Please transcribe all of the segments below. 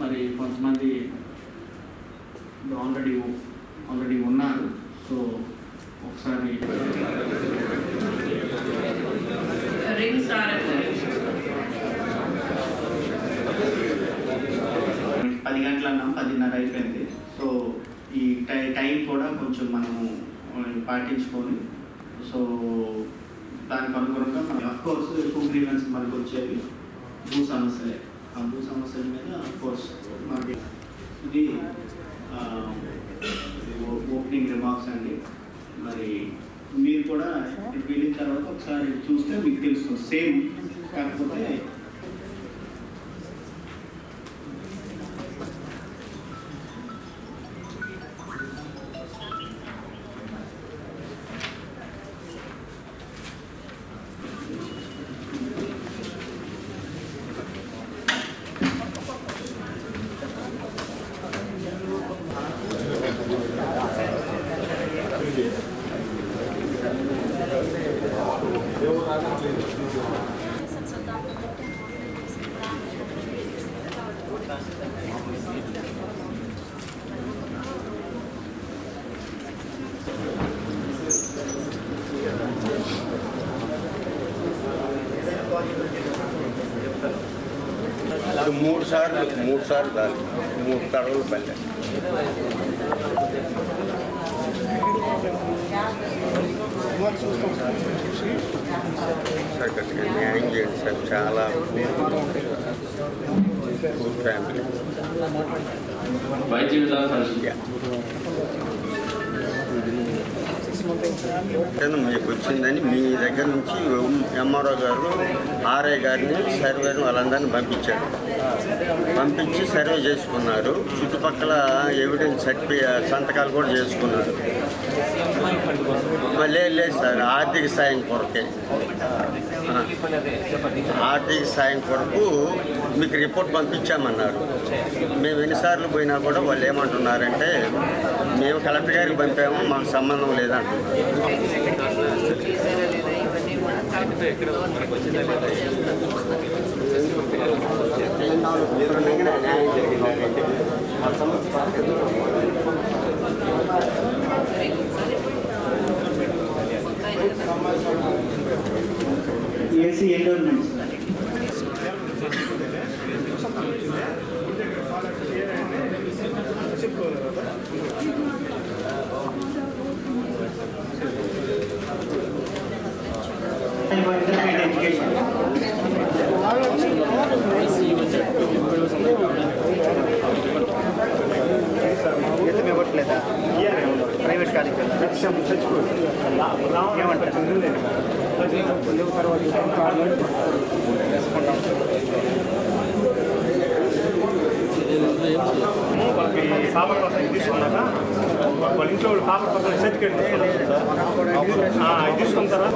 మరి కొంతమంది already already ఉన్నారు. సో ఒకసారి రింగ్స్ ఆర్ పది గంటల అన్నాం పదిన్నర అయిపోయింది. సో ఈ టై టైం కూడా కొంచెం మనము పాటించుకొని సో దానికి అనుగుణంగా మనం అఫ్ కోర్స్ ఎక్కువ గ్రీవెన్స్ మనకు వచ్చేవి. భూ సమస్యలే ఆ భూ సమస్యల మీద కోర్స్ మనకి ఇది ఓపెనింగ్ రిమార్క్స్ అండి. మరి మీరు కూడా వెళ్ళిన తర్వాత ఒకసారి చూస్తే మీకు తెలుస్తుంది. సేమ్ కాకపోతే మూడు సార్లు మూడు సార్లు దాని మూడు తడవలు పల్లె సార్ కొద్దిగా న్యాయం చేయండి సార్ చాలా ఫ్యామిలీ వైద్య విధాన మీకు వచ్చిందని మీ దగ్గర నుంచి ఎంఆర్ఓ గారు ఆర్ఐ గారిని సర్వేను వాళ్ళందరినీ పంపించారు. పంపించి సర్వే చేసుకున్నారు. చుట్టుపక్కల ఎవిడెన్స్ సర్టిఫి సంతకాలు కూడా చేసుకున్నారు. లేదు సార్ ఆర్థిక సాయం కొరకే. ఆర్థిక సాయం కొరకు మీకు రిపోర్ట్ పంపించామన్నారు. మేము ఎన్నిసార్లు పోయినా కూడా వాళ్ళు ఏమంటున్నారంటే మేము కలెక్టర్ గారికి పంపాము మాకు సంబంధం లేదంటున్నారు న్యాయం జరిగిందంటే వాళ్ళ ఇంట్లో వాళ్ళు పాపర్ పక్కన సర్టిఫికేట్ తీసుకున్న తర్వాత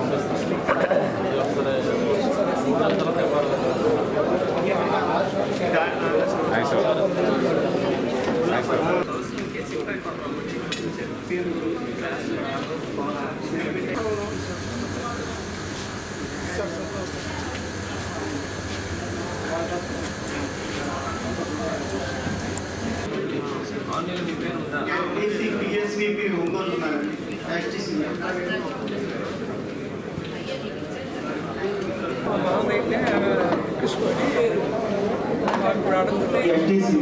ఏసీ పిఎస్విపి ఒంగోలు ఉన్నారు ఎస్టీసీ మామూలైతే ఎక్కించుకొని మాకు రావడం STC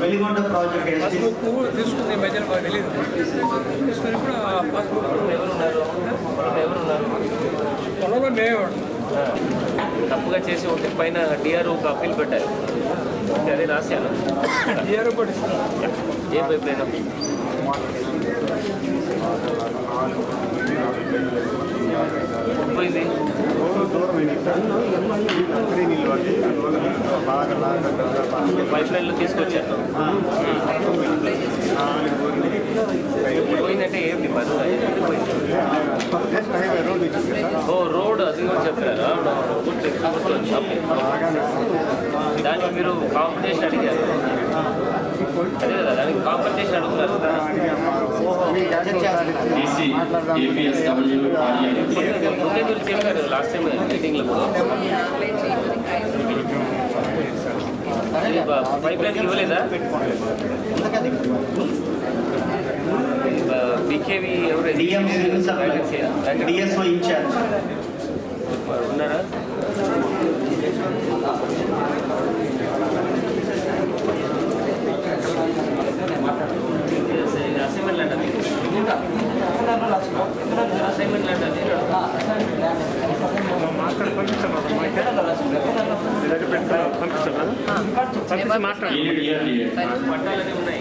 Veligonda project STC passbook తీసుకుంది ఈ మధ్యన మాకు తెలియదు తీసుకుని కూడా ఆ పాస్బుక్ పొలంలో మేవాడు తప్పుగా చేసి ఉంటే పైన డిఆర్ఓ ఒక అప్పీల్ పెట్టారు. ఇంకా అదే రాశాను డిఆర్ఓ కూడా ఇస్తాను ఏ పైప్ అయినా పోయింది పైప్ లైన్లో తీసుకొచ్చాను పోయిందంటే ఏంటి పని ఓ రోడ్ అది కూడా చెప్పారు. దానికి మీరు కాంపిటీషన్ అడిగారు. లాస్ట్ టైం మీటింగ్లో పైప్ లైన్ ఇవ్వలేదా బీకేవి ఎవరు డిఎస్ఓ ఇన్ఛార్జ్ ఉన్నారా అసైన్మెంట్ అంటే అసైన్మెంట్ అంటే అక్కడ పంపించాను మీ దగ్గర పెట్టుకో పంపిస్తాను పంపించి మాట్లాడండి పట్టాలనే ఉన్నాయి.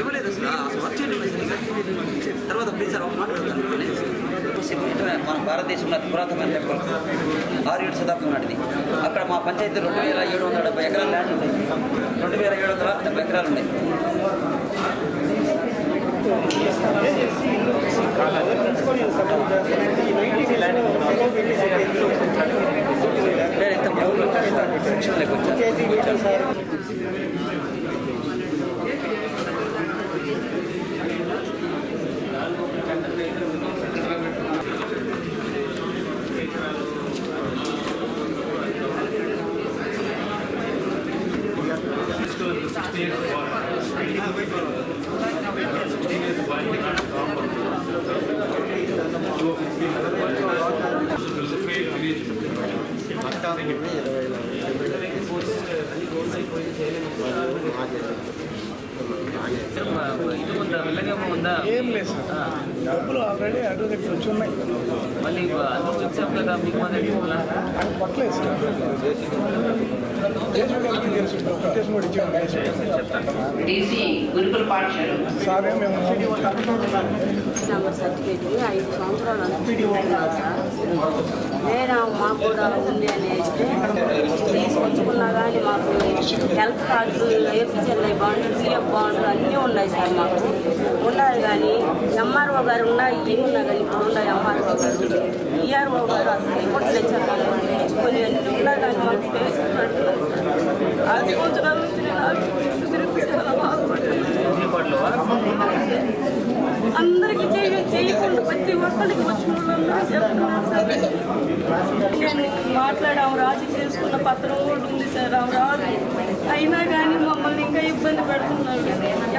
ఇవ్వలేదు. తర్వాత ప్లీజ్ సార్ ఒక మాట అడుగుతాను. మన భారతదేశంలో అతి పురాతన టెంపుల్ ఆరు ఏడు శతాబ్దం నాటిది. మా పంచాయతీ రెండు వేల ఏడు వందల డెబ్బై ఎకరాల ల్యాండ్ ఉంది. రెండు వేల ఏడు వందల డెబ్బై ఎకరాలు ఉన్నాయి నేను ఇంత ప్రభుత్వం శిక్షణలోకి వచ్చాను ఇది ఉందా ఉందా ఏం లేదు సార్. డబ్బులు ఆల్రెడీ అటు దగ్గర వచ్చి ఉన్నాయి. మళ్ళీ అది పట్టలేదు సార్. సార్. మేము ఐదు సంవత్సరాలు నేను మాకు కూడా ఉంది అని వేస్తే తీసుకొచ్చుకున్నా కానీ మాకు హెల్త్ కార్డులు ఏపీఎల్ఐ బాండ్లు సీఎఫ్ బాండ్లు అన్నీ ఉన్నాయి సార్ మాకు. ఉన్నాయి కానీ ఎంఆర్ఓ గారు ఉన్నాయి ఇవి ఉన్నా కానీ ఇప్పుడు ఉన్నాయి ఎంఆర్ఓ గారు. ఈఆర్ఓ గారు అసలు రిపోర్ట్లు తెచ్చారు కొన్ని అన్నీ ఉన్నాయి కానీ మాకు పేషెంట్ అది కొంచెం నుంచి నేను ఆసుపత్రికి తిరిగి చాలా బాధపడ్డాను అందరికీ చేయ చేయకుండా ప్రతి ఒక్కరికి వచ్చిన వాళ్ళందరూ చెప్తున్నారు సార్. నేను మాట్లాడాము రాజీ చేసుకున్న పత్రం కూడా ఉంది సార్. ఆమె రాదు అయినా కానీ మమ్మల్ని ఇంకా ఇబ్బంది పెడుతున్నారు.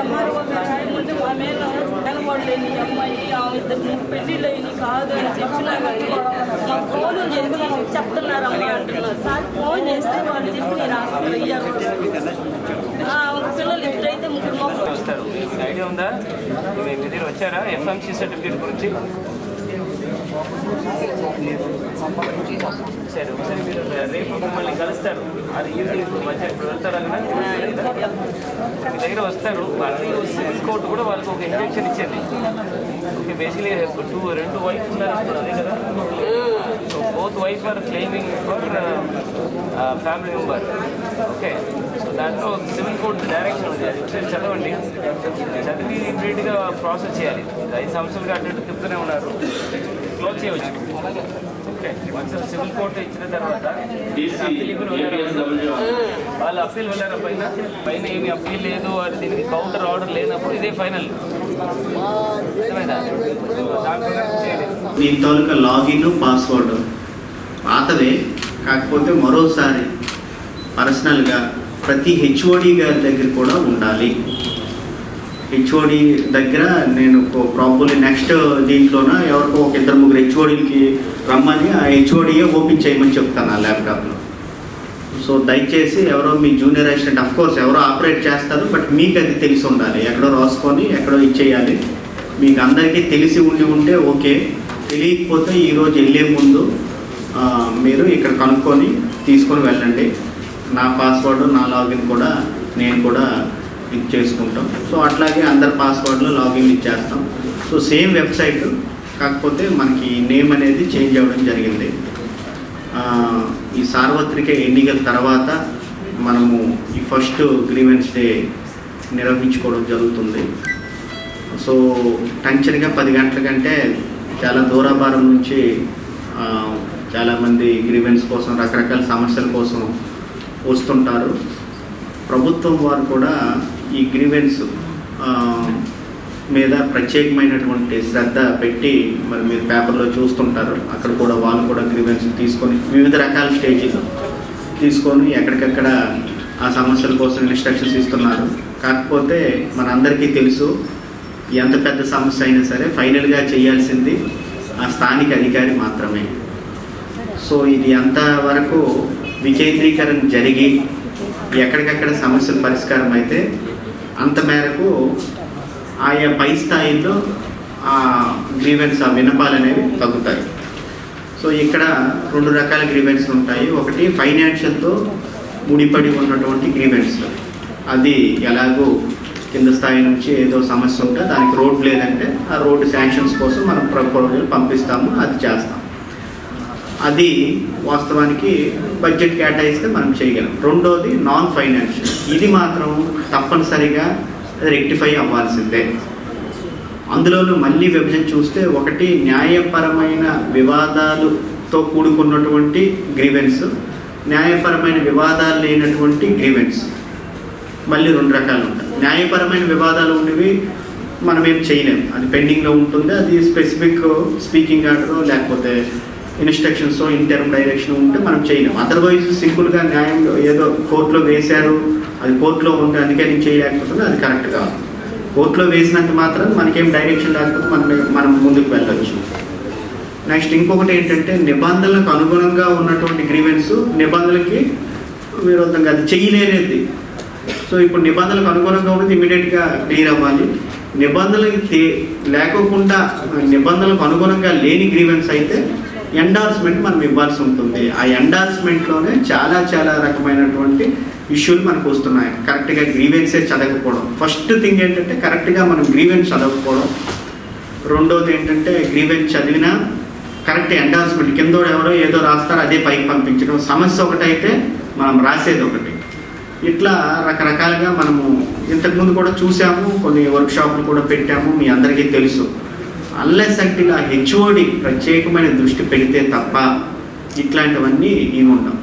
ఎంఆర్ఓ గారు రాయమంటే మా మీద నిలబడలేని అమ్మాయి ఆమె ఇద్దరు పెళ్ళిళ్ళు అయినాయి కాదు అని చెప్పినా కానీ మాకు ఫోన్ చేసి చెప్తున్నారు అమ్మాయి అంటున్నారు. సార్ ఫోన్ చేస్తే వాళ్ళు చెప్పి నేను హాస్పిటల్ అయ్యారు పిల్లలు ఎప్పుడైతే ముగ్గురు మొక్కలు వస్తారు మీకు ఐడియా ఉందా? మీ దగ్గర వచ్చారా? ఎఫ్ఎంసీ సర్టిఫికేట్ గురించి? సరే ఒకసారి మీరు రేపు మిమ్మల్ని కలుస్తారు. అది ఈవినింగ్ మధ్య ఇప్పుడు వెళ్తారా మీ దగ్గర వస్తారు. మళ్ళీ ఇంకోటి కూడా వాళ్ళకి ఒక ఇంజక్షన్ ఇచ్చింది ఓకే బేసిక్లీ టూ రెండు వైఫ్ ఉన్నారు అదే కదా? So both wife are claiming for family member okay దాంట్లో సివిల్ కోర్ట్ డైరెక్షన్ ఉంది. అది ఒకసారి చదవండి. చదివి ఇమీడియట్గా ప్రాసెస్ చేయాలి. ఐదు సంవత్సరాలుగా అటు ఇటు తిప్పుతూనే ఉన్నారు. క్లోజ్ చేయవచ్చు. ఓకే వన్స్ సివిల్ కోర్ట్ ఇచ్చిన తర్వాత కూడా. వాళ్ళు అప్పీల్ వెళ్ళారా పైన? పైన ఏమి అప్పీల్ లేదు. అది దీనికి కౌంటర్ ఆర్డర్ లేనప్పుడు ఇదే ఫైనల్ దీని తాలూకా లాగిన్ పాస్వర్డ్ పాతదే కాకపోతే మరోసారి పర్సనల్గా ప్రతి హెచ్ఓడి గారి దగ్గర కూడా ఉండాలి. హెచ్ఓడి దగ్గర నేను ప్రాబ్లీ నెక్స్ట్ దీంట్లోన ఎవరికో ఒక ఇద్దరు ముగ్గురు హెచ్ఓడికి రమ్మని ఆ హెచ్ఓడియే ఓపెన్ చేయమని చెప్తాను ఆ ల్యాప్టాప్లో. సో దయచేసి ఎవరో మీ జూనియర్ అసిస్టెంట్ అఫ్ కోర్స్ ఎవరో ఆపరేట్ చేస్తారు బట్ మీకు అది తెలిసి ఉండాలి. ఎక్కడో రాసుకొని ఎక్కడో ఇచ్చేయాలి. మీకు అందరికీ తెలిసి ఉండి ఉంటే ఓకే. తెలియకపోతే ఈరోజు వెళ్ళే ముందు మీరు ఇక్కడ కనుక్కొని తీసుకొని వెళ్ళండి. నా పాస్వర్డ్ నా లాగిన్ కూడా నేను కూడా ఇది చేసుకుంటాం. సో అట్లాగే అందరి పాస్వర్డ్లు లాగిన్ ఇచ్చేస్తాం. సో సేమ్ వెబ్సైట్ కాకపోతే మనకి నేమ్ అనేది చేంజ్ అవ్వడం జరిగింది. ఈ సార్వత్రిక ఎన్నికల తర్వాత మనము ఈ ఫస్ట్ గ్రీవెన్స్ డే నిర్వహించుకోవడం జరుగుతుంది. సో టెన్షన్గా పది గంటల కంటే చాలా దూరాభారం నుంచి చాలామంది గ్రీవెన్స్ కోసం రకరకాల సమస్యల కోసం వస్తుంటారు. ప్రభుత్వం వారు కూడా ఈ గ్రీవెన్స్ మీద ప్రత్యేకమైనటువంటి శ్రద్ధ పెట్టి మరి మీరు పేపర్లో చూస్తుంటారు. అక్కడ కూడా వాళ్ళు కూడా గ్రీవెన్స్ తీసుకొని వివిధ రకాల స్టేజీలు తీసుకొని ఎక్కడికక్కడ ఆ సమస్యల కోసం ఇన్స్ట్రక్షన్స్ ఇస్తున్నారు. కాకపోతే మనందరికీ తెలుసు ఎంత పెద్ద సమస్య అయినా సరే ఫైనల్గా చేయాల్సింది ఆ స్థానిక అధికారి మాత్రమే. సో ఇది అంతవరకు వికేంద్రీకరణ జరిగి ఎక్కడికక్కడ సమస్యలు పరిష్కారం అయితే అంత మేరకు ఆయా పై స్థాయిలో ఆ గ్రీవెన్స్ ఆ వినపాలు అనేవి తగ్గుతాయి. సో ఇక్కడ రెండు రకాల గ్రీవెన్స్ ఉంటాయి. ఒకటి ఫైనాన్షియల్తో ముడిపడి ఉన్నటువంటి గ్రీవెన్స్. అది ఎలాగో కింద స్థాయి నుంచి ఏదో సమస్య ఉంటే దానికి రోడ్ లేదంటే ఆ రోడ్డు శాంక్షన్స్ కోసం మనం ప్రపోజల్ పంపిస్తాము అది చేస్తాం అది వాస్తవానికి బడ్జెట్ కేటాయిస్తే మనం చేయగలం. రెండోది నాన్ ఫైనాన్షియల్ ఇది మాత్రం తప్పనిసరిగా రెక్టిఫై అవ్వాల్సిందే. అందులోనూ మళ్ళీ విభజన చూస్తే ఒకటి న్యాయపరమైన వివాదాలతో కూడుకున్నటువంటి గ్రీవెన్స్ న్యాయపరమైన వివాదాలు లేనటువంటి గ్రీవెన్స్. మళ్ళీ రెండు రకాలు ఉంటాయి. న్యాయపరమైన వివాదాలు ఉండేవి మనం ఏం చేయలేము అది పెండింగ్లో ఉంటుంది. అది స్పెసిఫిక్ స్పీకింగ్ ఆర్డర్ లేకపోతే ఇన్స్ట్రక్షన్స్ ఇంటర్మ్ డైరెక్షన్ ఉంటే మనం చేయలేము అదర్వైజ్ సింపుల్గా న్యాయం ఏదో కోర్టులో వేశారు అది కోర్టులో ఉంది అందుకే నేను చేయలేకపోతుంది అది కరెక్ట్ కాదు. కోర్టులో వేసినంత మాత్రం మనకేం డైరెక్షన్ లేకపోతే మనం మనం ముందుకు వెళ్ళొచ్చు. నెక్స్ట్ ఇంకొకటి ఏంటంటే నిబంధనలకు అనుగుణంగా ఉన్నటువంటి గ్రీవెన్స్ నిబంధనలకి విరోధంగా అది చేయలేనిది. సో ఇప్పుడు నిబంధనలకు అనుగుణంగా ఉన్నది ఇమీడియట్గా క్లియర్ అవ్వాలి. నిబంధనలకి లేకోకుండా నిబంధనలకు అనుగుణంగా లేని గ్రీవెన్స్ అయితే ఎండార్స్మెంట్ మనం ఇవ్వాల్సి ఉంటుంది. ఆ ఎండార్స్మెంట్లోనే చాలా చాలా రకమైనటువంటి ఇష్యూలు మనకు వస్తున్నాయి. కరెక్ట్గా గ్రీవెన్సే చదవకపోవడం. ఫస్ట్ థింగ్ ఏంటంటే కరెక్ట్గా మనం గ్రీవెన్స్ చదవకపోవడం. రెండోది ఏంటంటే గ్రీవెన్స్ చదివినా కరెక్ట్ ఎండార్స్మెంట్ కింద ఎవరో ఏదో రాస్తారో అదే పైకి పంపించడం. సమస్య ఒకటైతే మనం రాసేది ఒకటి. ఇట్లా రకరకాలుగా మనము ఇంతకుముందు కూడా చూసాము కొన్ని వర్క్షాపులు కూడా పెట్టాము మీ అందరికీ తెలుసు. అన్లెస్ అంటే హెచ్ఓడి ప్రత్యేకమైన దృష్టి పెడితే తప్ప ఇట్లాంటివన్నీ ఏమి ఉండవు